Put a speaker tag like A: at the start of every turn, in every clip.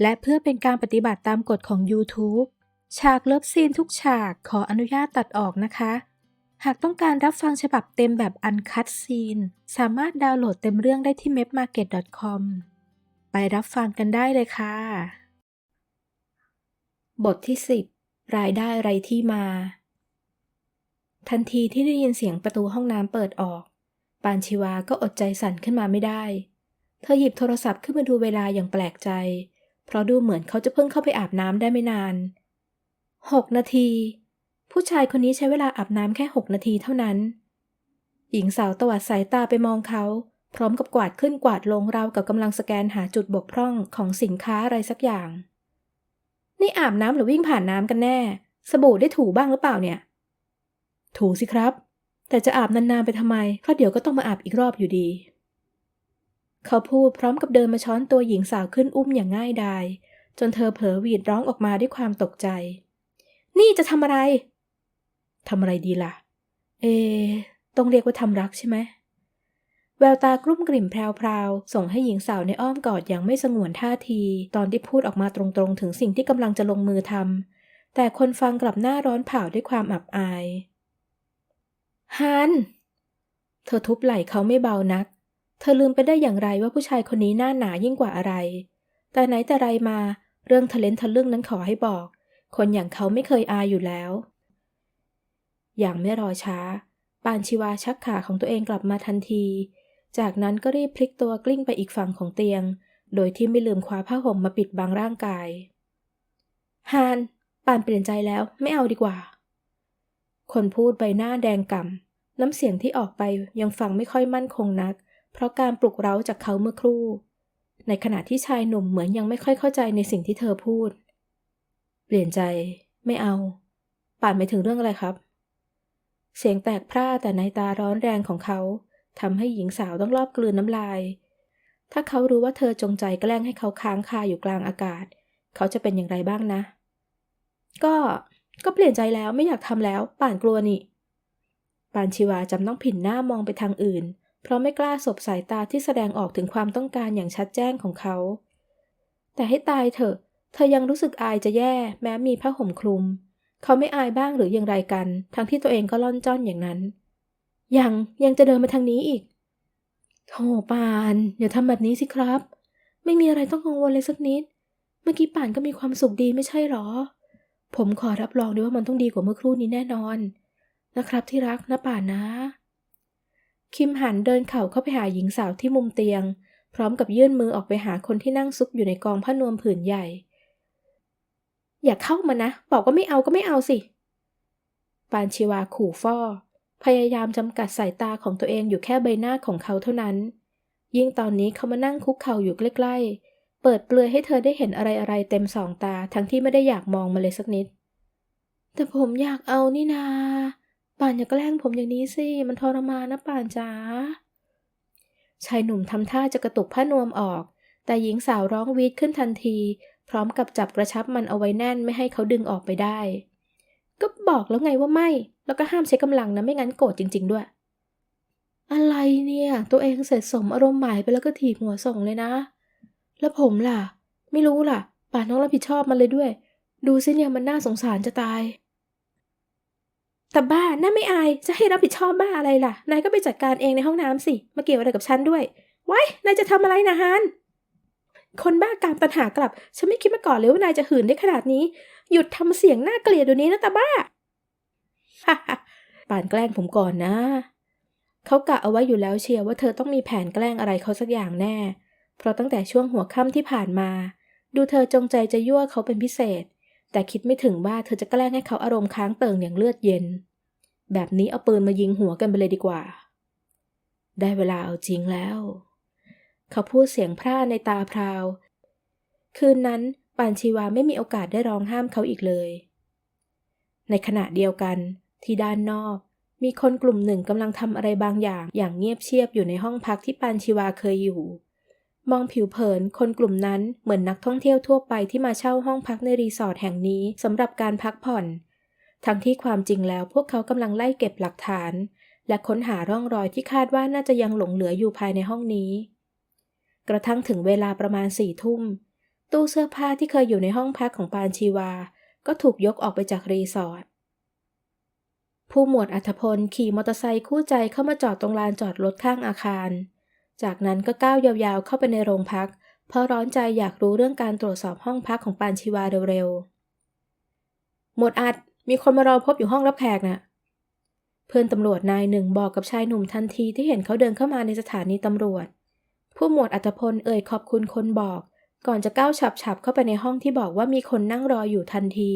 A: และเพื่อเป็นการปฏิบัติตามกฎของ YouTube ฉากเลิฟซีนทุกฉากขออนุญาตตัดออกนะคะ หากต้องการรับฟังฉบับเต็มแบบอันคัดซีน สามารถดาวน์โหลดเต็มเรื่องได้ที่ mepmarket.com ไปรับฟังกันได้เลยค่ะ บทที่ 10 รายได้ไรที่มา ทันทีที่ได้ยินเสียงประตูห้องน้ำเปิดออก ปานชีวาก็อดใจสั่นขึ้นมาไม่ได้ เธอหยิบโทรศัพท์ขึ้นมาดูเวลาอย่างแปลกใจ เพราะดูเหมือนเขาจะเพิ่งเข้าไปอาบน้ำได้ไม่นานหกนาที ผู้ชายคนนี้ใช้เวลาอาบน้ำแค่หกนาทีเท่านั้น หญิงสาวตวัดสายตาไปมองเขา พร้อมกับกวาดขึ้นกวาดลงราวกับกำลังสแกนหาจุดบกพร่องของสินค้าอะไรสักอย่าง นี่อาบน้ำหรือวิ่งผ่านน้ำกันแน่ สบู่ได้ถูบ้างหรือเปล่าเนี่ย ถูสิครับ แต่จะอาบนานๆไปทำไม เพราะเดี๋ยวก็ต้องมาอาบอีกรอบอยู่ดี เขาพูดพร้อมกับเดินมาช้อนตัวหญิงสาวขึ้นอุ้มอย่างง่ายดาย จนเธอเผลอหวีดร้องออกมาด้วยความตกใจ นี่จะทำอะไรทำอะไรดีล่ะ เอ ต้องเรียกว่าทำรักใช่ไหมแววตากลุ้มกลิ่มแพรวๆ ส่งให้หญิงสาวในอ้อมกอดอย่างไม่สงวนท่าที ตอนที่พูดออกมาตรงๆ ถึงสิ่งที่กำลังจะลงมือทำแต่คนฟังกลับหน้าร้อนเผาด้วยความอับอายฮันเธอทุบไหล่เขาไม่เบานัก เธอลืมไปได้อย่างไรว่าผู้ชายคนนี้หน้าหนายิ่งกว่าอะไร แต่ไหนแต่ไรมา เรื่องทะเลนทะลึ่งนั้นขอให้บอก คนอย่างเขาไม่เคยอายอยู่แล้ว อย่างไม่รอช้า ปานชีวาชักขาของตัวเองกลับมาทันที จากนั้นก็รีบพลิกตัวกลิ้งไปอีกฝั่งของเตียง โดยที่ไม่ลืมคว้าผ้าห่มมาปิดบังร่างกายฮานปานเปลี่ยนใจแล้วไม่เอาดีกว่า คนพูดใบหน้าแดงก่ำน้ำเสียงที่ออกไปยังฟังไม่ค่อยมั่นคงนัก เพราะการปลุกเร้าจากเขาเมื่อครู่ ในขณะที่ชายหนุ่มเหมือนยังไม่ค่อยเข้าใจในสิ่งที่เธอพูด เปลี่ยนใจ ไม่เอา ป่านไม่ถึงเรื่องอะไรครับ เสียงแตกพร่าแต่ในตาร้อนแรงของเขาทำให้หญิงสาวต้องรอบกลืนน้ำลาย ถ้าเขารู้ว่าเธอจงใจแกล้งให้เขาค้างคาอยู่กลางอากาศ เขาจะเป็นอย่างไรบ้างนะ ก็ ก็เปลี่ยนใจแล้วไม่อยากทำแล้ว ป่านกลัวนี่ ปานชีวาจำต้องผินหน้ามองไปทางอื่น เพราะไม่กล้าสบสายตาที่แสดงออกถึงความต้องการอย่างชัดแจ้งของเขา แต่ให้ตายเถอะ เธอยังรู้สึกอายจะแย่แม้มีผ้าห่มคลุม เขาไม่อายบ้างหรืออย่างไรกัน ทั้งที่ตัวเองก็ล่อนจ้อนอย่างนั้น ยังยังจะเดินมาทางนี้อีกโธ่ปานอย่าทำแบบนี้สิครับ ไม่มีอะไรต้องกังวลเลยสักนิด เมื่อกี้ป่านก็มีความสุขดีไม่ใช่หรอ ผมขอรับรองด้วยว่ามันต้องดีกว่าเมื่อครู่นี้แน่นอน นะครับที่รักนะป่านนะ คิมหันเดินเข่าเข้าไปหาหญิงสาวที่มุมเตียง พร้อมกับยื่นมือออกไปหาคนที่นั่งซุกอยู่ในกองผ้านวมผืนใหญ่ อย่าเข้ามานะ บอกว่าไม่เอาก็ไม่เอาสิ ปานชีวาขู่ฟ้อ พยายามจำกัดสายตาของตัวเองอยู่แค่ใบหน้าของเขาเท่านั้น ยิ่งตอนนี้เขามานั่งคุกเข่าอยู่ใกล้ๆ เปิดเปลือยให้เธอได้เห็นอะไรๆเต็มสองตาทั้งที่ไม่ได้อยากมองมาเลยสักนิด แต่ผมอยากเอานี่นา ป่านอย่าแกล้งผมอย่างนี้สิ มันทรมานนะป่านจ๋า ชายหนุ่มทำท่าจะกระตุกผ้านวมออก แต่หญิงสาวร้องวีดขึ้นทันที พร้อมกับจับกระชับมันเอาไว้แน่นไม่ให้เขาดึงออกไปได้ ก็บอกแล้วไงว่าไม่ แล้วก็ห้ามใช้กำลังนะไม่งั้นโกรธจริง ๆ ด้วย อะไรเนี่ย ตัวเองเสร็จสมอารมณ์หมายไปแล้วก็ถีบหัวส่งเลยนะ แล้วผมล่ะ ไม่รู้ล่ะ ป่านต้องรับผิดชอบมันเลยด้วย ดูสิเนี่ยมันน่าสงสารจะตาย แต่บ้าน่าไม่อาย จะให้รับผิดชอบบ้าอะไรล่ะ นายก็ไปจัดการเองในห้องน้ำสิ มาเกี่ยวอะไรกับฉันด้วย ไว้ นายจะทำอะไรนะฮันคนบ้าการตัญหากลับ ฉันไม่คิดมาก่อนเลยว่านายจะหื่นได้ขนาดนี้ หยุดทำเสียงน่าเกลียดเดี๋ยวนี้นะตาบ้าฮ่าฮ่าป่านแกล้งผมก่อนนะ เขากะเอาไว้อยู่แล้วเชียร์ว่าเธอต้องมีแผนแกล้งอะไรเขาสักอย่างแน่ เพราะตั้งแต่ช่วงหัวค่ำที่ผ่านมา ดูเธอจงใจจะยั่วเขาเป็นพิเศษ แต่คิดไม่ถึงว่าเธอจะแกล้งให้เขาอารมณ์ค้างเติ่งอย่างเลือดเย็น แบบนี้เอาปืนมายิงหัวกันไปเลยดีกว่า ได้เวลาเอาจริงแล้ว เขาพูดเสียงพร่าในตาพราว คืนนั้นปานชีวาไม่มีโอกาสได้ร้องห้ามเขาอีกเลย ในขณะเดียวกันที่ด้านนอก มีคนกลุ่มหนึ่งกำลังทำอะไรบางอย่างอย่างเงียบเชียบอยู่ในห้องพักที่ปานชีวาเคยอยู่ มองผิวเผิน คนกลุ่มนั้นเหมือนนักท่องเที่ยวทั่วไปที่มาเช่าห้องพักในรีสอร์ทแห่งนี้สำหรับการพักผ่อน ทั้งที่ความจริงแล้วพวกเขากำลังไล่เก็บหลักฐาน และค้นหาร่องรอยที่คาดว่าน่าจะยังหลงเหลืออยู่ภายในห้องนี้ กระทั่งถึงเวลาประมาณสี่ทุ่ม ตู้เสื้อผ้าที่เคยอยู่ในห้องพักของปานชีวา ก็ถูกยกออกไปจากรีสอร์ทผู้หมวดอัธพลขี่มอเตอร์ไซค์คู่ใจเข้ามาจอดตรงลานจอดรถข้างอาคาร จากนั้นก็ก้าวยาวๆเข้าไปในโรงพัก เพราะร้อนใจอยากรู้เรื่องการตรวจสอบห้องพักของปานชีวาเร็วๆ หมวดอัด มีคนมารอพบอยู่ห้องรับแขกน่ะ เพื่อนตำรวจนายหนึ่งบอกกับชายหนุ่มทันทีที่เห็นเขาเดินเข้ามาในสถานีตำรวจ ผู้หมวดอัตพลเอ่ยขอบคุณคนบอก ก่อนจะก้าวฉับๆเข้าไปในห้องที่บอกว่ามีคนนั่งรออยู่ทันที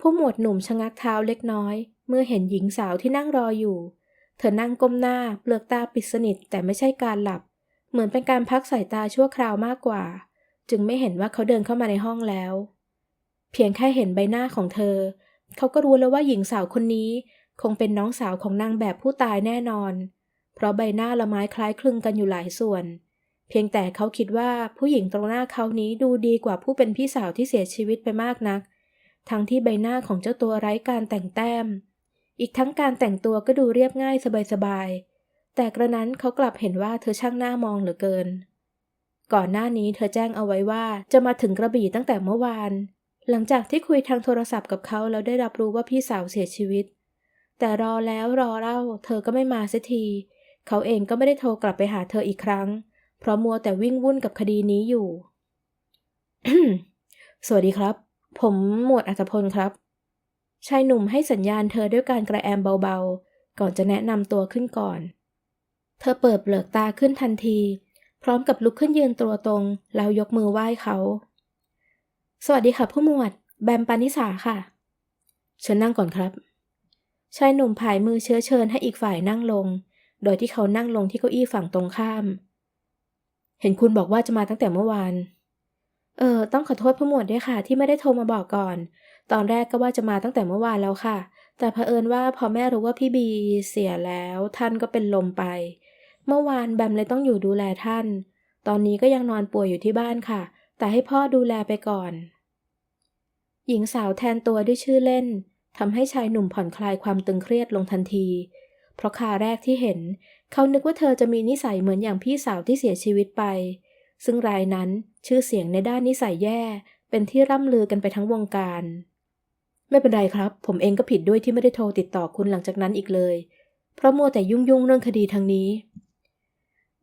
A: ผู้หมวดหนุ่มชะงักเท้าเล็กน้อย เมื่อเห็นหญิงสาวที่นั่งรออยู่ เธอนั่งก้มหน้าเปลือกตาปิดสนิทแต่ไม่ใช่การหลับ เหมือนเป็นการพักสายตาชั่วคราวมากกว่า จึงไม่เห็นว่าเขาเดินเข้ามาในห้องแล้ว เพียงแค่เห็นใบหน้าของเธอ เขาก็รู้แล้วว่าหญิงสาวคนนี้ คงเป็นน้องสาวของนางแบบผู้ตายแน่นอน เพราะใบหน้าละไม้คล้ายคลึงกันอยู่หลายส่วน เพียงแต่เขาคิดว่าผู้หญิงตรงหน้าเขานี้ดูดีกว่าผู้เป็นพี่สาวที่เสียชีวิตไปมากนัก ทั้งที่ใบหน้าของเจ้าตัวไร้การแต่งแต้ม อีกทั้งการแต่งตัวก็ดูเรียบง่ายสบายๆ แต่กระนั้นเขากลับเห็นว่าเธอช่างหน้ามองเหลือเกิน ก่อนหน้านี้เธอแจ้งเอาไว้ว่าจะมาถึงกระบี่ตั้งแต่เมื่อวาน หลังจากที่คุยทางโทรศัพท์กับเขาแล้วได้รับรู้ว่าพี่สาวเสียชีวิต แต่รอแล้วรอเล่า เธอก็ไม่มาสียที เขาเองก็ไม่ได้โทรกลับไปหาเธออีกครั้ง เพราะมัวแต่วิ่งวุ่นกับคดีนี้อยู่ สวัสดีครับ ผมหมวดอัตพลครับ ชายหนุ่มให้สัญญาณเธอด้วยการกระแอมเบาๆ ก่อนจะแนะนำตัวขึ้นก่อน เธอเปิดเปลือกตาขึ้นทันที พร้อมกับลุกขึ้นยืนตัวตรง แล้วยกมือไหว้เขา สวัสดีค่ะผู้หมวด แบมปานิสาค่ะ เชิญนั่งก่อนครับ ชายหนุ่มผายมือเชื้อเชิญให้อีกฝ่ายนั่งลง โดยที่เขานั่งลงที่เก้าอี้ฝั่งตรงข้าม เห็นคุณบอกว่าจะมาตั้งแต่เมื่อวาน เออ ต้องขอโทษผู้หมวดด้วยค่ะ ที่ไม่ได้โทรมาบอกก่อน ตอนแรกก็ว่าจะมาตั้งแต่เมื่อวานแล้วค่ะ แต่เผอิญว่าพอแม่รู้ว่าพี่บีเสียแล้ว ท่านก็เป็นลมไป เมื่อวานแบมเลยต้องอยู่ดูแลท่าน ตอนนี้ก็ยังนอนป่วยอยู่ที่บ้านค่ะ แต่ให้พ่อดูแลไปก่อน หญิงสาวแทนตัวด้วยชื่อเล่นทำให้ชายหนุ่มผ่อนคลายความตึงเครียดลงทันที เพราะคาแรกที่เห็น เขานึกว่าเธอจะมีนิสัยเหมือนอย่างพี่สาวที่เสียชีวิตไป ซึ่งรายนั้นชื่อเสียงในด้านนิสัยแย่ เป็นที่ร่ำลือกันไปทั้งวงการ ไม่เป็นไรครับ ผมเองก็ผิดด้วยที่ไม่ได้โทรติดต่อคุณหลังจากนั้นอีกเลย เพราะมัวแต่ยุ่งยุ่งเรื่องคดีทางนี้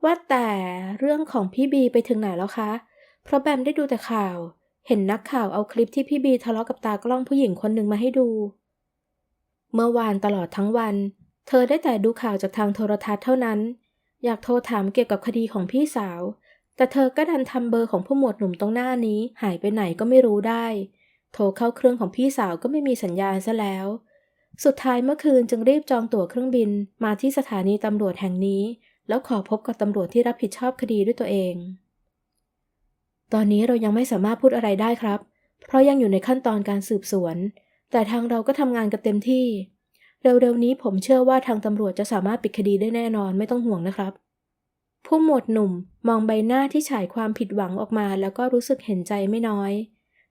A: ว่าแต่เรื่องของพี่บีไปถึงไหนแล้วคะ เพราะแบมได้ดูแต่ข่าว เห็นนักข่าวเอาคลิปที่พี่บีทะเลาะกับตากล้องผู้หญิงคนหนึ่งมาให้ดู เมื่อวานตลอดทั้งวัน เธอได้แต่ดูข่าวจากทางโทรทัศน์เท่านั้น อยากโทรถามเกี่ยวกับคดีของพี่สาว แต่เธอก็ดันทำเบอร์ของผู้หมวดหนุ่มตรงหน้านี้ หายไปไหนก็ไม่รู้ได้ โทรเข้าเครื่องของพี่สาวก็ไม่มีสัญญาณซะแล้ว สุดท้ายเมื่อคืนจึงรีบจองตั๋วเครื่องบินมาที่สถานีตำรวจแห่งนี้ แล้วขอพบกับตำรวจที่รับผิดชอบคดีด้วยตัวเอง ตอนนี้เรายังไม่สามารถพูดอะไรได้ครับ เพราะยังอยู่ในขั้นตอนการสืบสวน แต่ทางเราก็ทำงานกันเต็มที่ เร็วๆนี้ผมเชื่อว่าทางตำรวจจะสามารถปิดคดีได้แน่นอนไม่ต้องห่วงนะครับผู้หมวดหนุ่มมองใบหน้าที่ฉายความผิดหวังออกมาแล้วก็รู้สึกเห็นใจไม่น้อย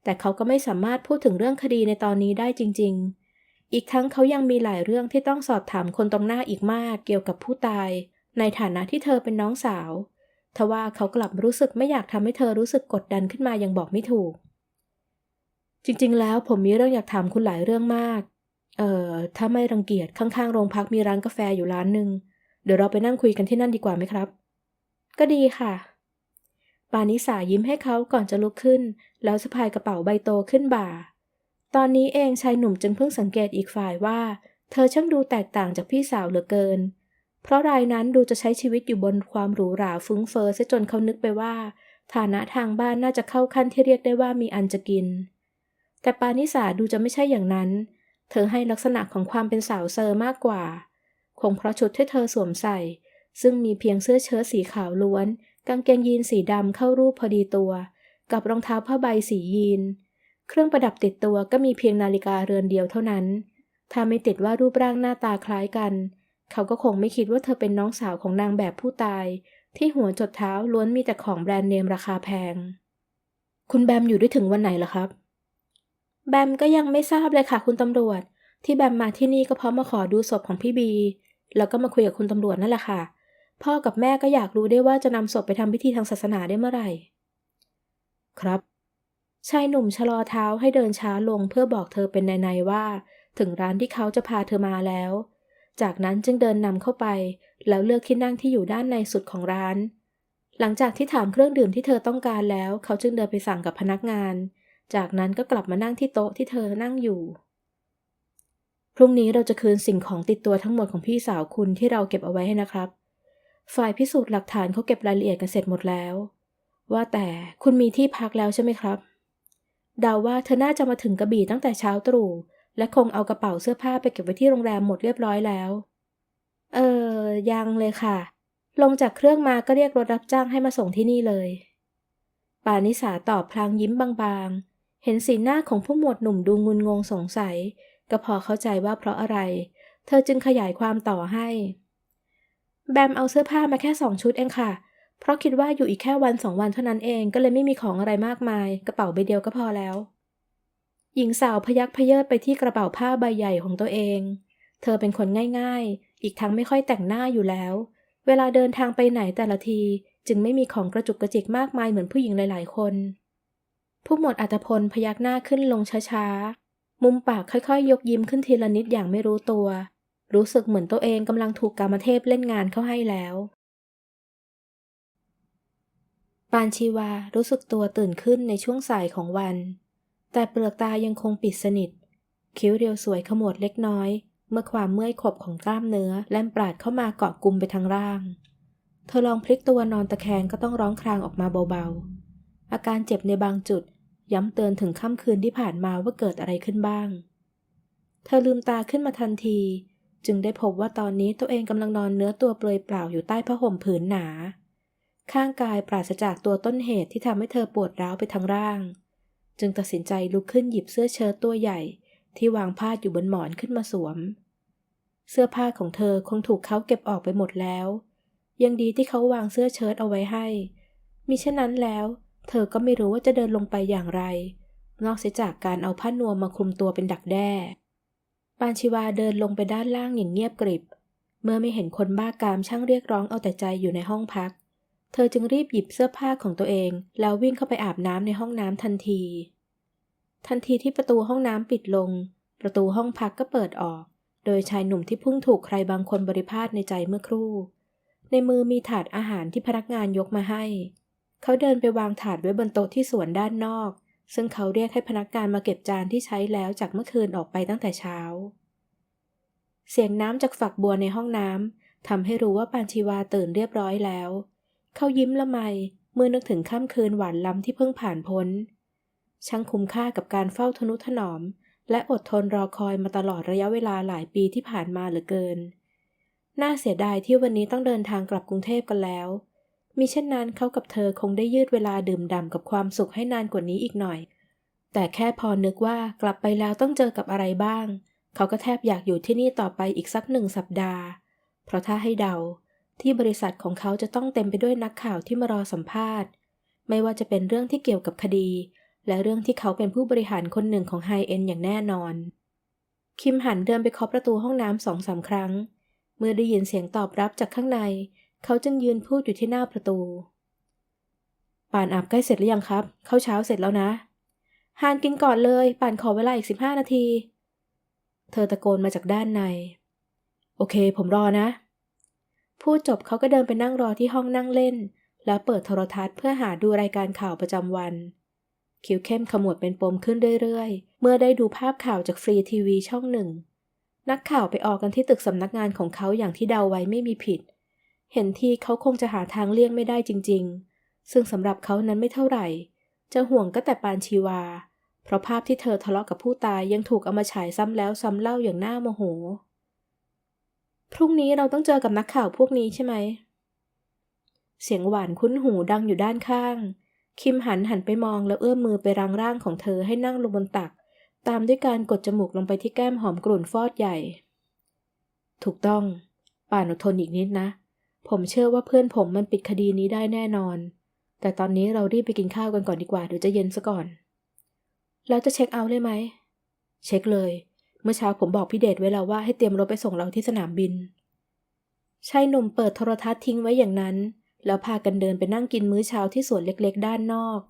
A: แต่เขาก็ไม่สามารถพูดถึงเรื่องคดีในตอนนี้ได้จริง ๆ อีกทั้งเขายังมีหลายเรื่องที่ต้องสอบถามคนตรงหน้าอีกมากเกี่ยวกับผู้ตาย ในฐานะที่เธอเป็นน้องสาวทว่าเขากลับรู้สึกไม่อยากทำให้เธอรู้สึกกดดันขึ้นมายังบอกไม่ถูก จริงๆ แล้วผมมีเรื่องอยากถามคุณหลายเรื่องมาก เอ่อ ถ้าไม่รังเกียจข้างๆ โรงพักมีร้านกาแฟอยู่ร้านหนึ่ง เดี๋ยวเราไปนั่งคุยกันที่นั่นดีกว่าไหมครับ ก็ดีค่ะ ปานิสายิ้มให้เขาก่อนจะลุกขึ้น แล้วสะพายกระเป๋าใบโตขึ้นบ่า ตอนนี้เองชายหนุ่มจึงเพิ่งสังเกตอีกฝ่ายว่า เธอช่างดูแตกต่างจากพี่สาวเหลือเกิน เพราะรายนั้นดูจะใช้ชีวิตอยู่บนความหรูหราฟุ้งเฟอ้อซะจนเขานึกไปว่า ฐานะทางบ้านน่าจะเข้าขั้นที่เรียกได้ว่ามีอันจะกิน แต่ปานิสาดูจะไม่ใช่อย่างนั้น เธอให้ลักษณะของความเป็นสาวเซอร์มากกว่า คงเพราะชุดที่เธอสวมใส่ ซึ่งมีเพียงเสื้อเชิ้ตสีขาวล้วน กางเกงยีนสีดำเข้ารูปพอดีตัว กับรองเท้าผ้าใบสียีน เครื่องประดับติดตัวก็มีเพียงนาฬิกาเรือนเดียวเท่านั้น ถ้าไม่ติดว่ารูปร่างหน้าตาคล้ายกัน เขาก็คงไม่คิดว่าเธอเป็นน้องสาวของนางแบบผู้ตาย ที่หัวจดเท้าล้วนมีแต่ของแบรนด์เนมราคาแพง คุณแบมอยู่ได้ถึงวันไหนล่ะครับ แบมก็ยังไม่ทราบเลยค่ะคุณตำรวจ ที่แบมมาที่นี่ก็เพราะมาขอดูศพของพี่บี แล้วก็มาคุยกับคุณตำรวจนั่นแหละค่ะ พ่อกับแม่ก็อยากรู้ได้ว่าจะนำศพไปทำพิธีทางศาสนาได้เมื่อไหร่ ครับ ชายหนุ่มชะลอเท้าให้เดินช้าลงเพื่อบอกเธอเป็นในๆว่า ถึงร้านที่เขาจะพาเธอมาแล้ว จากนั้นจึงเดินนำเข้าไป แล้วเลือกที่นั่งที่อยู่ด้านในสุดของร้าน หลังจากที่ถามเครื่องดื่มที่เธอต้องการแล้ว เขาจึงเดินไปสั่งกับพนักงาน จากนั้นก็กลับมานั่งที่โต๊ะที่เธอนั่งอยู่พรุ่งนี้เราจะคืนสิ่งของติดตัวทั้งหมดของพี่สาวคุณที่เราเก็บเอาไว้ให้นะครับ ฝ่ายพิสูจน์หลักฐานเขาเก็บรายละเอียดกันเสร็จหมดแล้ว ว่าแต่คุณมีที่พักแล้วใช่ไหมครับเดาว่าเธอน่าจะมาถึงกระบี่ตั้งแต่เช้าตรู่และคงเอากระเป๋าเสื้อผ้าไปเก็บไว้ที่โรงแรมหมดเรียบร้อยแล้ว เออ ยังเลยค่ะ ลงจากเครื่องมาก็เรียกรถรับจ้างให้มาส่งที่นี่เลย ปานิสาตอบพลางยิ้มบางๆ เห็นสีหน้าของผู้หมวดหนุ่มดูงุนงงสงสัย ก็พอเข้าใจว่าเพราะอะไร เธอจึงขยายความต่อให้ แบมเอาเสื้อผ้ามาแค่สองชุดเองค่ะ เพราะคิดว่าอยู่อีกแค่วันสองวันเท่านั้นเองก็เลยไม่มีของอะไรมากมาย กระเป๋าใบเดียวก็พอแล้ว หญิงสาวพยักพเยิดไปที่กระเป๋าผ้าใบใหญ่ของตัวเอง เธอเป็นคนง่ายๆ อีกทั้งไม่ค่อยแต่งหน้าอยู่แล้ว เวลาเดินทางไปไหนแต่ละที จึงไม่มีของกระจุกกระจิกมากมายเหมือนผู้หญิงหลาย ๆ คน ผู้หมวดอัตพลพยักหน้าขึ้นลงช้าๆ มุมปากค่อยๆ ยกยิ้มขึ้นทีละนิดอย่างไม่รู้ตัว รู้สึกเหมือนตัวเองกำลังถูกกามเทพเล่นงานเข้าให้แล้ว ปานชีวารู้สึกตัวตื่นขึ้นในช่วงสายของวัน แต่เปลือกตายังคงปิดสนิท คิ้วเรียวสวยขมวดเล็กน้อย เมื่อความเมื่อยขบของกล้ามเนื้อแล่นปราดเข้ามาเกาะกลุ่มไปทั้งร่าง เธอลองพลิกตัวนอนตะแคงก็ต้องร้องครางออกมาเบาๆ อาการเจ็บในบางจุดย้ำเตือนถึงค่ำคืนที่ผ่านมาว่าเกิดอะไรขึ้นบ้าง เธอลืมตาขึ้นมาทันที จึงได้พบว่าตอนนี้ตัวเองกำลังนอนเนื้อตัวเปลือยเปล่าอยู่ใต้ผ้าห่มผืนหนา ข้างกายปราศจากตัวต้นเหตุที่ทำให้เธอปวดร้าวไปทั้งร่าง จึงตัดสินใจลุกขึ้นหยิบเสื้อเชิ้ตตัวใหญ่ ที่วางพาดอยู่บนหมอนขึ้นมาสวม เสื้อผ้าของเธอคงถูกเขาเก็บออกไปหมดแล้ว ยังดีที่เขาวางเสื้อเชิ้ตเอาไว้ให้ มิเช่นนั้นแล้ว เธอก็ไม่รู้ว่าจะเดินลงไปอย่างไร นอกเสียจากการเอาผ้านวมมาคลุมตัวเป็นดักแด้ ปานชิวาเดินลงไปด้านล่างอย่างเงียบกริบ เมื่อไม่เห็นคนบ้ากามช่างเรียกร้องเอาแต่ใจอยู่ในห้องพัก เธอจึงรีบหยิบเสื้อผ้าของตัวเอง แล้ววิ่งเข้าไปอาบน้ำในห้องน้ำทันที ทันทีที่ประตูห้องน้ำปิดลง ประตูห้องพักก็เปิดออก โดยชายหนุ่มที่เพุ่งถูกใครบางคนบริพาทในใจเมื่อครู่ ในมือมีถาดอาหารที่พนักงานยกมาให้ เขาเดินไปวางถาดไว้บนโต๊ะที่สวนด้านนอก ซึ่งเขาเรียกให้พนักงานมาเก็บจานที่ใช้แล้วจากเมื่อคืนออกไปตั้งแต่เช้า เสียงน้ำจากฝักบัวในห้องน้ำทำให้รู้ว่าปานชีวาตื่นเรียบร้อยแล้ว เขายิ้มละไมเมื่อนึกถึงค่ำคืนหวานล้ำที่เพิ่งผ่านพ้น ช่างคุ้มค่ากับการเฝ้าทนุถนอม และอดทนรอคอยมาตลอดระยะเวลาหลายปีที่ผ่านมาเหลือเกิน น่าเสียดายที่วันนี้ต้องเดินทางกลับกรุงเทพกันแล้ว มิเช่นนั้นเขากับเธอคงได้ยืดเวลาดื่มด่ำกับความสุขให้นานกว่านี้อีกหน่อย แต่แค่พอนึกว่ากลับไปแล้วต้องเจอกับอะไรบ้าง เขาก็แทบอยากอยู่ที่นี่ต่อไปอีกสักหนึ่งสัปดาห์ เพราะถ้าให้เดา ที่บริษัทของเขาจะต้องเต็มไปด้วยนักข่าวที่มารอสัมภาษณ์ ไม่ว่าจะเป็นเรื่องที่เกี่ยวกับคดี และเรื่องที่เขาเป็นผู้บริหารคนหนึ่งของไฮเอ็นอย่างแน่นอน คิมหันเดินไปเคาะประตูห้องน้ำสองสามครั้ง เมื่อได้ยินเสียงตอบรับจากข้างใน เขาจึงยืนพูดอยู่ที่หน้าประตู ป่านอาบใกล้เสร็จหรือยังครับ เข้าเช้าเสร็จแล้วนะ ฮานกินก่อนเลย ป่านขอเวลาอีกสิบห้านาที เธอตะโกนมาจากด้านใน โอเค ผมรอนะ พูดจบเขาก็เดินไปนั่งรอที่ห้องนั่งเล่น แล้วเปิดโทรทัศน์เพื่อหาดูรายการข่าวประจำวัน คิวเข้มขมวดเป็นปมขึ้นเรื่อยๆ เมื่อได้ดูภาพข่าวจากฟรีทีวีช่องหนึ่งนักข่าวไปออกกันที่ตึกสำนักงานของเขาอย่างที่เดาไว้ไม่มีผิด เห็นทีเขาคงจะหาทางเลี่ยงไม่ได้จริง ๆ ซึ่งสำหรับเขานั้นไม่เท่าไหร่ จะห่วงก็แต่ปานชีวา เพราะภาพที่เธอทะเลาะกับผู้ตายยังถูกเอามาฉายซ้ำแล้วซ้ำเล่าอย่างน่าโมโห พรุ่งนี้เราต้องเจอกับนักข่าวพวกนี้ใช่ไหม เสียงหวานคุ้นหูดังอยู่ด้านข้าง คิมหันหันไปมองแล้วเอื้อมมือไปรังร่างของเธอให้นั่งลงบนตัก ตามด้วยการกดจมูกลงไปที่แก้มหอมกลุ่นฟอดใหญ่ ถูกต้องป่านอดทนอีกนิดนะ ผมเชื่อว่าเพื่อนผมมันปิดคดีนี้ได้แน่นอน แต่ตอนนี้เรารีบไปกินข้าวกันก่อนดีกว่าเดี๋ยวจะเย็นซะก่อนแล้วจะเช็คเอาท์เลยไหม เช็คเลย เมื่อเช้าผมบอกพี่เดชไว้แล้วว่าให้เตรียมรถไปส่งเราที่สนามบินชายหนุ่มเปิดโทรทัศน์ทิ้งไว้อย่างนั้น แล้วพากันเดินไปนั่งกินมื้อเช้าที่สวนเล็กๆ ด้านนอก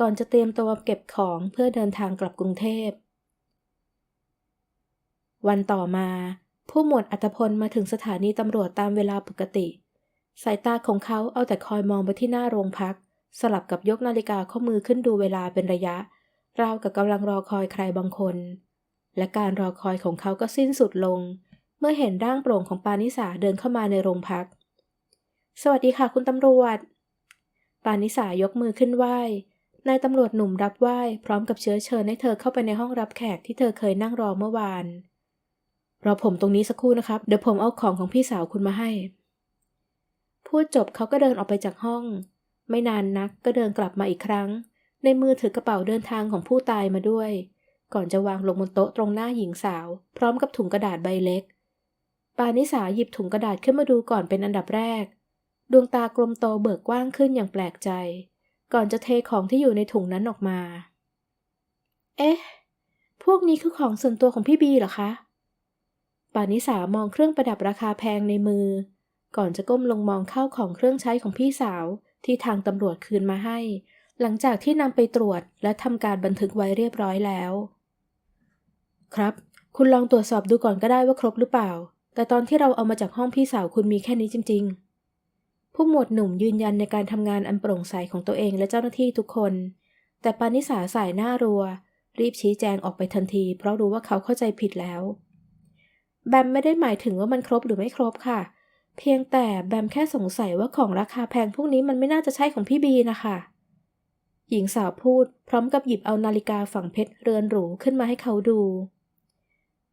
A: ก่อนจะเตรียมตัวเก็บของเพื่อเดินทางกลับกรุงเทพ วันต่อมา ผู้หมวดอัตพลมาถึงสถานีตำรวจตามเวลาปกติ สายตาของเขาเอาแต่คอยมองไปที่หน้าโรงพัก สลับกับยกนาฬิกาข้อมือขึ้นดูเวลาเป็นระยะ ราวกับกำลังรอคอยใครบางคน และการรอคอยของเขาก็สิ้นสุดลง เมื่อเห็นร่างโปร่งของปานิสาเดินเข้ามาในโรงพัก สวัสดีค่ะคุณตำรวจ ปานิสายกมือขึ้นไหว้นายตำรวจหนุ่มรับไหว้พร้อมกับเชื้อเชิญให้เธอเข้าไปในห้องรับแขกที่เธอเคยนั่งรอเมื่อวานรอผมตรงนี้สักครู่นะครับ เดี๋ยวผมเอาของของพี่สาวคุณมาให้ พูดจบเขาก็เดินออกไปจากห้อง ไม่นานนักก็เดินกลับมาอีกครั้ง ในมือถือกระเป๋าเดินทางของผู้ตายมาด้วย ก่อนจะวางลงบนโต๊ะตรงหน้าหญิงสาว พร้อมกับถุงกระดาษใบเล็ก ปานิสาหยิบถุงกระดาษขึ้นมาดูก่อนเป็นอันดับแรก ดวงตากลมโตเบิกกว้างขึ้นอย่างแปลกใจ ก่อนจะเทของที่อยู่ในถุงนั้นออกมา เอ๊ะ พวกนี้คือของส่วนตัวของพี่บีเหรอคะ ปานิสามองเครื่องประดับราคาแพงในมือ ก่อนจะก้มลงมองเข้าของเครื่องใช้ของพี่สาว ที่ทางตำรวจคืนมาให้ หลังจากที่นำไปตรวจและทำการบันทึกไว้เรียบร้อยแล้ว ครับ คุณลองตรวจสอบดูก่อนก็ได้ว่าครบหรือเปล่า แต่ตอนที่เราเอามาจากห้องพี่สาวคุณมีแค่นี้จริง ๆ ผู้หมวดหนุ่มยืนยันในการทำงานอันโปร่งใสของตัวเองและเจ้าหน้าที่ทุกคน แต่ปานิสาสายหน้ารัว รีบชี้แจงออกไปทันที เพราะรู้ว่าเขาเข้าใจผิดแล้ว แบมไม่ได้หมายถึงว่ามันครบหรือไม่ครบค่ะเพียงแต่แบมแค่สงสัยว่าของราคาแพงพวกนี้มันไม่น่าจะใช่ของพี่บีนะคะหญิงสาวพูดพร้อมกับหยิบเอานาฬิกาฝั่งเพชรเรือนหรูขึ้นมาให้เขาดู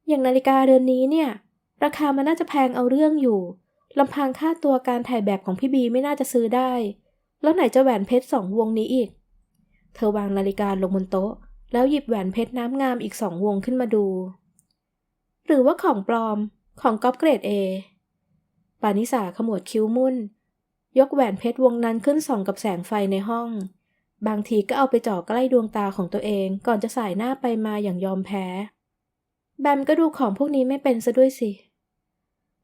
A: อย่างนาฬิกาเรือนนี้เนี่ย ราคามันน่าจะแพงเอาเรื่องอยู่ลำพังค่าตัวการถ่ายแบบของพี่บีไม่น่าจะซื้อได้ แล้วไหนจะแหวนเพชรสองวงนี้อีก เธอวางนาฬิกาลงบนโต๊ะ แล้วหยิบแหวนเพชรน้ำงามอีกสองวงขึ้นมาดู หรือว่าของปลอมของก๊อปเกรดเอ ปานิสาขมวดคิ้วมุ่น ยกแหวนเพชรวงนั้นขึ้นส่องกับแสงไฟในห้อง บางทีก็เอาไปจ่อใกล้ดวงตาของตัวเองก่อนจะสายหน้าไปมาอย่างยอมแพ้ แบมก็ดูของพวกนี้ไม่เป็นซะด้วยสิ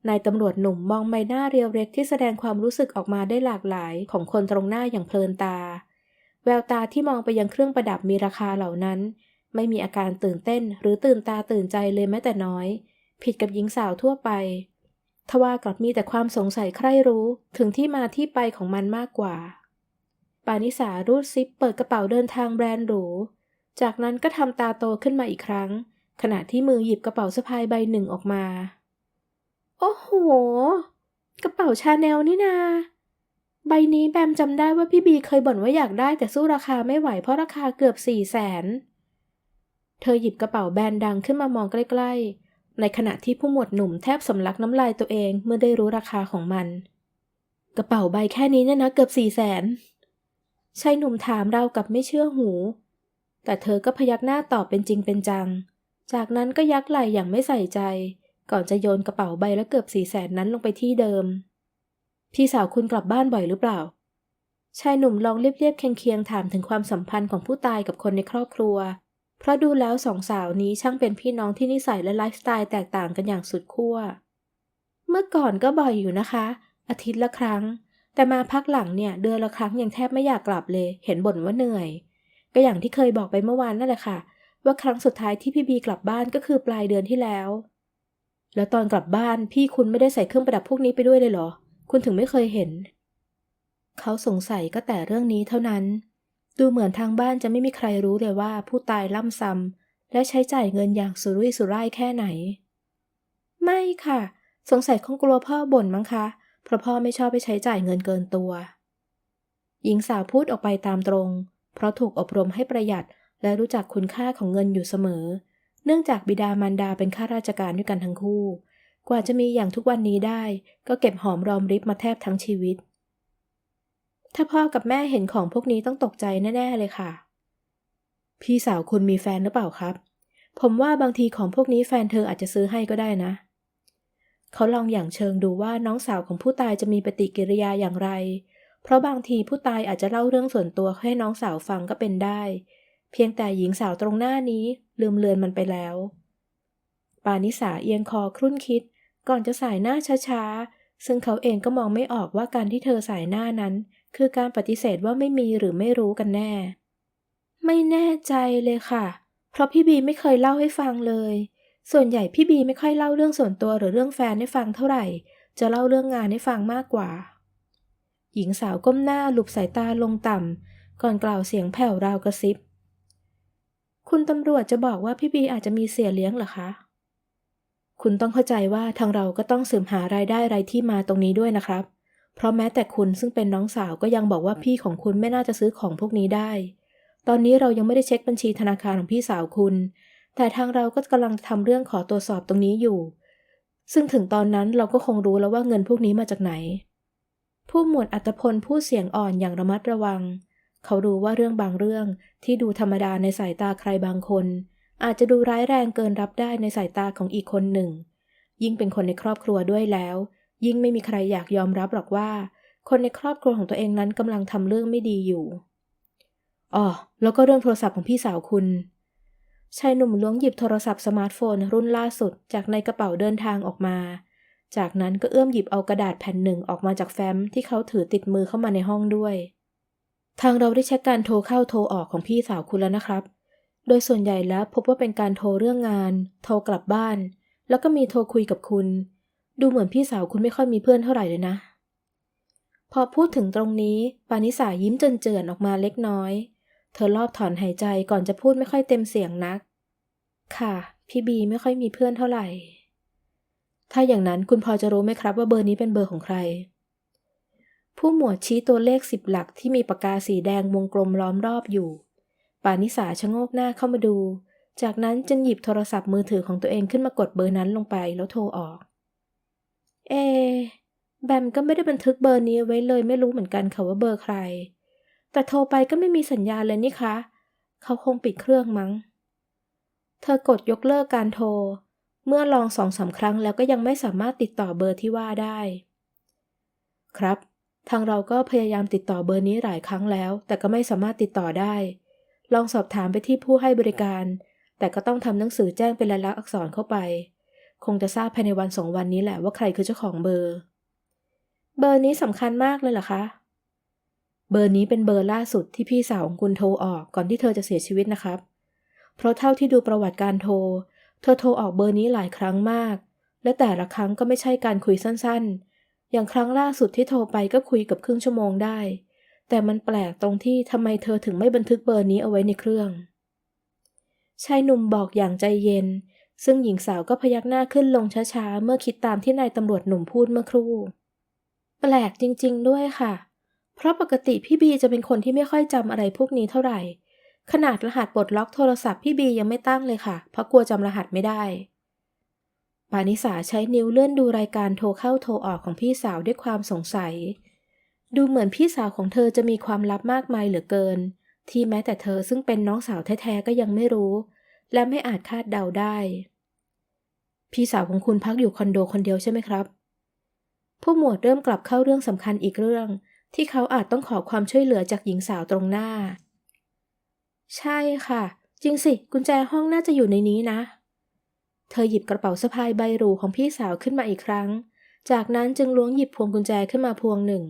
A: นายตำรวจหนุ่มมองใบหน้าเรียวเร็กที่แสดงความรู้สึกออกมาได้หลากหลายของคนตรงหน้าอย่างเพลินตา แววตาที่มองไปยังเครื่องประดับมีราคาเหล่านั้น ไม่มีอาการตื่นเต้นหรือตื่นตาตื่นใจเลยแม้แต่น้อย ผิดกับหญิงสาวทั่วไป ทว่ากลับมีแต่ความสงสัยใคร่รู้ถึงที่มาที่ไปของมันมากกว่า ปานิสารูดซิปเปิดกระเป๋าเดินทางแบรนด์หรู จากนั้นก็ทำตาโตขึ้นมาอีกครั้ง ขณะที่มือหยิบกระเป๋าสะพายใบหนึ่งออกมา โอ้โห กระเป๋าชาแนลนี่นา ใบนี้แบมจำได้ว่าพี่บีเคยบ่นว่าอยากได้แต่สู้ราคาไม่ไหวเพราะราคาเกือบสี่แสน เธอหยิบกระเป๋าแบรนด์ดังขึ้นมามองใกล้ๆ ในขณะที่ผู้หมวดหนุ่มแทบสำลักน้ำลายตัวเองเมื่อได้รู้ราคาของมัน กระเป๋าใบแค่นี้เนี่ยนะเกือบสี่แสนชายหนุ่มถามเรากับไม่เชื่อหู แต่เธอก็พยักหน้าตอบเป็นจริงเป็นจัง จากนั้นก็ยักไหล่อย่างไม่ใส่ใจ ก่อนจะโยนกระเป๋าใบละเกือบสี่แสนนั้นลงไปที่เดิม พี่สาวคุณกลับบ้านบ่อยหรือเปล่า ชายหนุ่มลองเรียบๆเคียงๆถามถึงความสัมพันธ์ของผู้ตายกับคนในครอบครัว เพราะดูแล้วสองสาวนี้ช่างเป็นพี่น้องที่นิสัยและไลฟ์สไตล์แตกต่างกันอย่างสุดขั้ว เมื่อก่อนก็บ่อยอยู่นะคะ อาทิตย์ละครั้ง แต่มาพักหลังเนี่ยเดือนละครั้งยังแทบไม่อยากกลับเลย เห็นบ่นว่าเหนื่อย ก็อย่างที่เคยบอกไปเมื่อวานนั่นแหละค่ะ ว่าครั้งสุดท้ายที่พี่บีกลับบ้านก็คือปลายเดือนที่แล้ว แล้วตอนกลับบ้านพี่คุณไม่ได้ใส่เครื่องประดับพวกนี้ไปด้วยเลยเหรอ คุณถึงไม่เคยเห็น เขาสงสัยก็แต่เรื่องนี้เท่านั้น ดูเหมือนทางบ้านจะไม่มีใครรู้เลยว่าผู้ตายล่ำซ้ำและใช้จ่ายเงินอย่างสุรุ่ยสุร่ายแค่ไหน ไม่ค่ะ สงสัยคงกลัวพ่อบ่นมั้งคะ เพราะพ่อไม่ชอบไปใช้จ่ายเงินเกินตัว หญิงสาวพูดออกไปตามตรง เพราะถูกอบรมให้ประหยัดและรู้จักคุณค่าของเงินอยู่เสมอ เนื่องจากบิดามารดาเป็นข้าราชการด้วยกันทั้งคู่ กว่าจะมีอย่างทุกวันนี้ได้ ก็เก็บหอมรอมริบมาแทบทั้งชีวิต ถ้าพ่อกับแม่เห็นของพวกนี้ต้องตกใจแน่ๆเลยค่ะ พี่สาวคุณมีแฟนหรือเปล่าครับ ผมว่าบางทีของพวกนี้แฟนเธออาจจะซื้อให้ก็ได้นะ เขาลองอย่างเชิงดูว่าน้องสาวของผู้ตายจะมีปฏิกิริยาอย่างไร เพราะบางทีผู้ตายอาจจะเล่าเรื่องส่วนตัวให้น้องสาวฟังก็เป็นได้ เพียงแต่หญิงสาวตรงหน้านี้ลืมเลือนมันไปแล้ว ปานิสาเอียงคอครุ่นคิด ก่อนจะสายหน้าช้าๆซึ่งเขาเองก็มองไม่ออกว่าการที่เธอสายหน้านั้น คือการปฏิเสธว่าไม่มีหรือไม่รู้กันแน่ ไม่แน่ใจเลยค่ะ เพราะพี่บีไม่เคยเล่าให้ฟังเลย ส่วนใหญ่พี่บีไม่ค่อยเล่าเรื่องส่วนตัวหรือเรื่องแฟนให้ฟังเท่าไหร่ จะเล่าเรื่องงานให้ฟังมากกว่า หญิงสาวก้มหน้าหลุบสายตาลงต่ำก่อนกล่าวเสียงแผ่วราวกระซิบ คุณตำรวจจะบอกว่าพี่บีอาจจะมีเสียเลี้ยงเหรอคะคุณต้องเข้าใจว่าทางเราก็ต้องสืบหารายได้รายที่มาตรงนี้ด้วยนะครับ เพราะแม้แต่คุณซึ่งเป็นน้องสาวก็ยังบอกว่าพี่ของคุณไม่น่าจะซื้อของพวกนี้ได้ ตอนนี้เรายังไม่ได้เช็คบัญชีธนาคารของพี่สาวคุณ แต่ทางเราก็กำลังทำเรื่องขอตรวจสอบตรงนี้อยู่ ซึ่งถึงตอนนั้นเราก็คงรู้แล้วว่าเงินพวกนี้มาจากไหน ผู้หมวดอัตพลพูดเสียงอ่อนอย่างระมัดระวัง เขารู้ว่าเรื่องบางเรื่องที่ดูธรรมดาในสายตาใครบางคน อาจจะดูร้ายแรงเกินรับได้ในสายตาของอีกคนหนึ่ง ยิ่งเป็นคนในครอบครัวด้วยแล้ว ยิ่งไม่มีใครอยากยอมรับหรอกว่า คนในครอบครัวของตัวเองนั้นกำลังทำเรื่องไม่ดีอยู่อ๋อแล้วก็เรื่องโทรศัพท์ของพี่สาวคุณชายหนุ่มล้วงหยิบโทรศัพท์สมาร์ทโฟนรุ่นล่าสุดจากในกระเป๋าเดินทางออกมา จากนั้นก็เอื้อมหยิบเอากระดาษแผ่นหนึ่งออกมาจากแฟ้มที่เขาถือติดมือเข้ามาในห้องด้วย ทางเราได้เช็คการโทรเข้าโทรออกของพี่สาวคุณแล้วนะครับ โดยส่วนใหญ่แล้วพบว่าเป็นการโทรเรื่องงาน โทรกลับบ้าน แล้วก็มีโทรคุยกับคุณ ดูเหมือนพี่สาวคุณไม่ค่อยมีเพื่อนเท่าไหร่เลยนะ พอพูดถึงตรงนี้ ปานิสายิ้มเจินๆออกมาเล็กน้อย เธอรอบถอนหายใจก่อนจะพูดไม่ค่อยเต็มเสียงนัก ค่ะ พี่บีไม่ค่อยมีเพื่อนเท่าไหร่ ถ้าอย่างนั้นคุณพอจะรู้ไหมครับว่าเบอร์นี้เป็นเบอร์ของใคร ผู้หมวดชี้ตัวเลขสิบหลักที่มีปากกาสีแดงวงกลมล้อมรอบอยู่ ปานิสาชะโงกหน้าเข้ามาดู จากนั้นจึงหยิบโทรศัพท์มือถือของตัวเองขึ้นมากดเบอร์นั้นลงไปแล้วโทรออก เอ แบมก็ไม่ได้บันทึกเบอร์นี้ไว้เลยไม่รู้เหมือนกันค่ะว่าเบอร์ใคร แต่โทรไปก็ไม่มีสัญญาณเลยนี่คะ เขาคงปิดเครื่องมั้ง เธอกดยกเลิกการโทร เมื่อลองสองสาครั้งแล้วก็ยังไม่สามารถติดต่อเบอร์ที่ว่าได้ ครับ ทางเราก็พยายามติดต่อเบอร์นี้หลายครั้งแล้ว แต่ก็ไม่สามารถติดต่อได้ ลองสอบถามไปที่ผู้ให้บริการ แต่ก็ต้องทำหนังสือแจ้งเป็นลายลักษณ์อักษรเข้าไป คงจะทราบภายในวันสองวันนี้แหละว่าใครคือเจ้าของเบอร์ เบอร์นี้สำคัญมากเลยเหรอคะ เบอร์นี้เป็นเบอร์ล่าสุดที่พี่สาวของคุณโทรออกก่อนที่เธอจะเสียชีวิตนะครับ เพราะเท่าที่ดูประวัติการโทร เธอโทรออกเบอร์นี้หลายครั้งมาก และแต่ละครั้งก็ไม่ใช่การคุยสั้นๆ อย่างครั้งล่าสุดที่โทรไปก็คุยกับครึ่งชั่วโมงได้ แต่มันแปลกตรงที่ทำไมเธอถึงไม่บันทึกเบอร์นี้เอาไว้ในเครื่องชายหนุ่มบอกอย่างใจเย็น ซึ่งหญิงสาวก็พยักหน้าขึ้นลงช้าๆ เมื่อคิดตามที่นายตำรวจหนุ่มพูดเมื่อครู่ แปลกจริง ๆ ด้วยค่ะ เพราะปกติพี่บีจะเป็นคนที่ไม่ค่อยจำอะไรพวกนี้เท่าไหร่ ขนาดรหัสปลดล็อกโทรศัพท์พี่บียังไม่ตั้งเลยค่ะ เพราะกลัวจำรหัสไม่ได้ ปานิสาใช้นิ้วเลื่อนดูรายการโทรเข้าโทรออกของพี่สาวด้วยความสงสัย ดูเหมือนพี่สาวของเธอจะมีความลับมากมายเหลือเกิน ที่แม้แต่เธอซึ่งเป็นน้องสาวแท้ๆก็ยังไม่รู้ และไม่อาจคาดเดาได้ พี่สาวของคุณพักอยู่คอนโดคนเดียวใช่ไหมครับ ผู้หมวดเริ่มกลับเข้าเรื่องสำคัญอีกเรื่อง ที่เขาอาจต้องขอความช่วยเหลือจากหญิงสาวตรงหน้า ใช่ค่ะ จริงสิ กุญแจห้องน่าจะอยู่ในนี้นะ เธอหยิบกระเป๋าสะพายใบหรูของพี่สาวขึ้นมาอีกครั้ง จากนั้นจึงล้วงหยิบพวงกุญแจขึ้นมาพวงหนึ่ง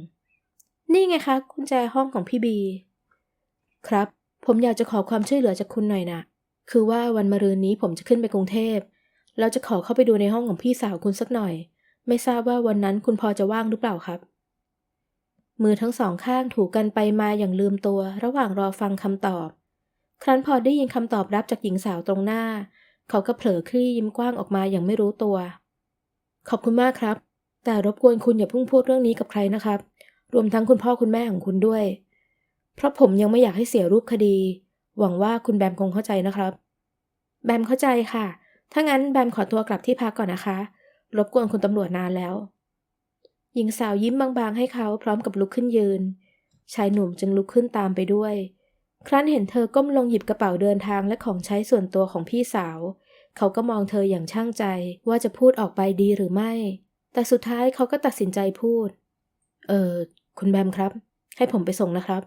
A: นี่ไงคะกุญแจห้องของพี่บี ครับ ผมอยากจะขอความช่วยเหลือจากคุณหน่อยนะ คือว่าวันมะรืนนี้ผมจะขึ้นไปกรุงเทพแล้วจะขอเข้าไปดูในห้องของพี่สาวคุณสักหน่อย ไม่ทราบว่าวันนั้นคุณพอจะว่างหรือเปล่าครับ มือทั้งสองข้างถูกันไปมาอย่างลืมตัว ระหว่างรอฟังคำตอบ ครั้นพอได้ยินคำตอบรับจากหญิงสาวตรงหน้า เขาก็เผลอคลี่ยิ้มกว้างออกมาอย่างไม่รู้ตัว ขอบคุณมากครับ แต่รบกวนคุณอย่าเพิ่งพูดเรื่องนี้กับใครนะครับ รวมทั้งคุณพ่อคุณแม่ของคุณด้วย เพราะผมยังไม่อยากให้เสียรูปคดี หวังว่าคุณแบมคงเข้าใจนะครับ แบมเข้าใจค่ะ ถ้างั้นแบมขอตัวกลับที่พักก่อนนะคะ รบกวนคุณตำรวจนานแล้ว หญิงสาวยิ้มบางๆ ให้เขาพร้อมกับลุกขึ้นยืน ชายหนุ่มจึงลุกขึ้นตามไปด้วย ครั้นเห็นเธอก้มลงหยิบกระเป๋าเดินทางและของใช้ส่วนตัวของพี่สาว เขาก็มองเธออย่างช่างใจว่าจะพูดออกไปดีหรือไม่ แต่สุดท้ายเขาก็ตัดสินใจพูด เออคุณแบมครับ ให้ผมไปส่งนะครับ